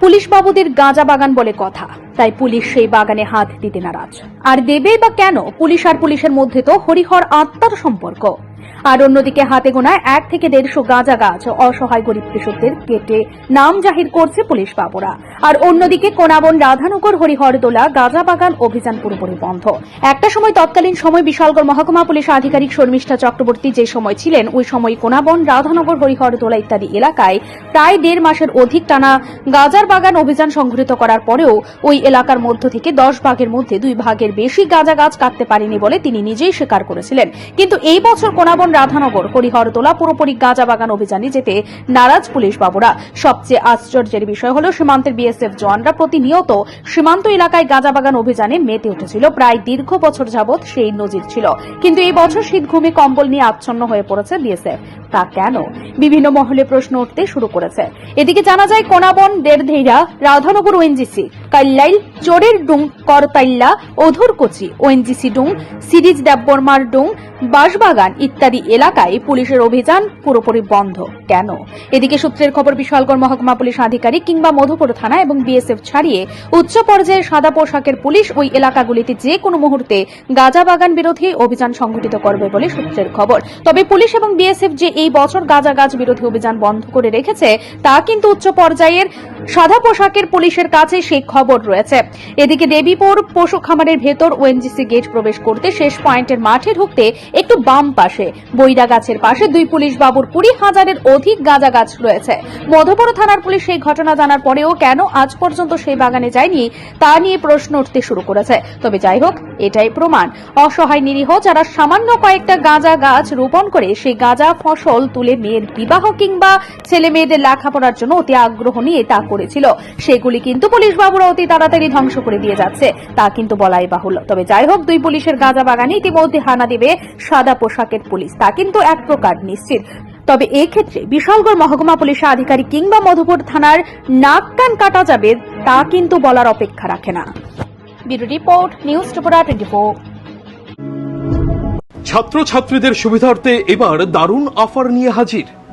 Police বাবুদের গাঁজা বাগান বলে কথা। তাই পুলিশ সেই বাগানে হাত দিতে নারাজ। আর দেবে বা কেন? পুলিশ আর পুলিশের মধ্যে তো হরিহর আত্মার সম্পর্ক। আর অন্যদিকে হাতে গোনায় এক থেকে দেড়শো গাঁজা গাছ অসহায় গরিব কৃষকদের কেটে নাম জাহির করছে পুলিশ বাবুরা। আর অন্যদিকে কোনাবন রাধানগর হরিহরদোলা গাঁজা বাগান অভিযান পুরোপুরি বন্ধ। একটা সময় তৎকালীন সময় বিশালগড় মহকুমা পুলিশ আধিকারিক শর্মিষ্ঠা চক্রবর্তী যে সময় ছিলেন, ওই সময় কোনাবন রাধানগর হরিহরদোলা ইত্যাদি এলাকায় প্রায় দেড় মাসের অধিক টানা গাজার বাগান অভিযান সংঘটিত করার পরেও ওই এলাকার মধ্য থেকে দশ ভাগের মধ্যে দুই ভাগের বেশি গাঁজা গাছ কাটতে পারেনি বলে তিনি নিজেই স্বীকার করেছিলেন। কিন্তু এই বছর কোনাবন রাধানগর হরিহরদোলা পুরোপুরি গাঁজা বাগান অভিযানে যেতে নারাজ পুলিশ বাবুরা। সবচেয়ে আশ্চর্যের বিষয় হল, সীমান্তের বিএসএফ জওয়ানরা প্রতিনিয়ত সীমান্ত এলাকায় গাঁজা বাগান অভিযানে মেতে উঠেছিল। প্রায় দীর্ঘ বছর যাবৎ সেই নজির ছিল। কিন্তু এই বছর শীত ঘুমে কম্বল নিয়ে আচ্ছন্ন হয়ে পড়েছে বিএসএফ। তা কেন? বিভিন্ন মহলে প্রশ্ন উঠতে শুরু করেছে। এদিকে জানা যায়, কোনাবন, দেড়ধেইরা, রাধানগর ওএনজিসি কাল্লাইল চোরের ডুং, করতাইল্লা অধুরকচি ওএনজিসি ডুং, সিরিজ দেববর্মার ডুং, বাঁশবাগান ইত্যাদি এলাকায় পুলিশের অভিযান পুরোপুরি বন্ধ। কেন? এদিকে সূত্রের খবর, বিশালগড় মহকুমা পুলিশ আধিকারিক কিংবা মধুপুর থানা এবং বিএসএফ ছাড়িয়ে উচ্চ পর্যায়ের সাদা পোশাকের পুলিশ ওই এলাকাগুলিতে যে কোনো মুহূর্তে গাঁজা বাগান বিরোধী অভিযান সংঘটিত করবে বলে সূত্রের খবর। তবে পুলিশ এবং বিএসএফ যে এই বছর গাঁজা গাছ বিরোধী অভিযান বন্ধ করে রেখেছে, তা কিন্তু উচ্চ পর্যায়ের সাদা পোশাকের পুলিশের কাছে সেই খবর রয়েছে। এদিকে দেবীপুর পশু খামারের ভেতর ওএনজিসি গেট প্রবেশ করতে শেষ পয়েন্টের মাঠে ঢুকতে একটু বাম পাশে, বৈরা গাছের পাশে দুই পুলিশ বাবুর কুড়ি হাজারের অধিক গাঁজা গাছ রয়েছে। মধুপুর থানার পুলিশ সেই ঘটনা জানার পরেও কেন আজ পর্যন্ত সেই বাগানে যায়নি, তা নিয়ে প্রশ্ন উঠতে শুরু করেছে। তবে যাই হোক, এটাই প্রমাণ। অসহায় নিরীহ যারা সামান্য কয়েকটা গাঁজা গাছ রোপণ করে, সেই গাঁজা ফসল তুলে মেয়ের বিবাহ কিংবা ছেলে মেয়েদের লেখাপড়ার জন্য অতি আগ্রহ নিয়ে তা করেছিল। সেগুলি কিন্তু পুলিশ বাবুরা অতি তাড়াতাড়ি ধ্বংস করে দিয়ে যাচ্ছে। তা কিন্তু বলাই বাহুল্য। তবে যাই হোক, দুই পুলিশের গাঁজা বাগানে ইতিমধ্যে হানা দেবে সাদা পোশাকের পুলিশ। তা কিন্তু এক প্রকার নিশ্চিত। তবে ক্ষেত্রে বিশালগড় মহকুমা পুলিশ আধিকারিক কিংবা মধুপুর থানার নাক কান কাটা যাবে তা কিন্তু বলার অপেক্ষা রাখে না। Bureau report, news Tripura twenty সুবিধার্থে এবার দারুণ অফার নিয়ে হাজির।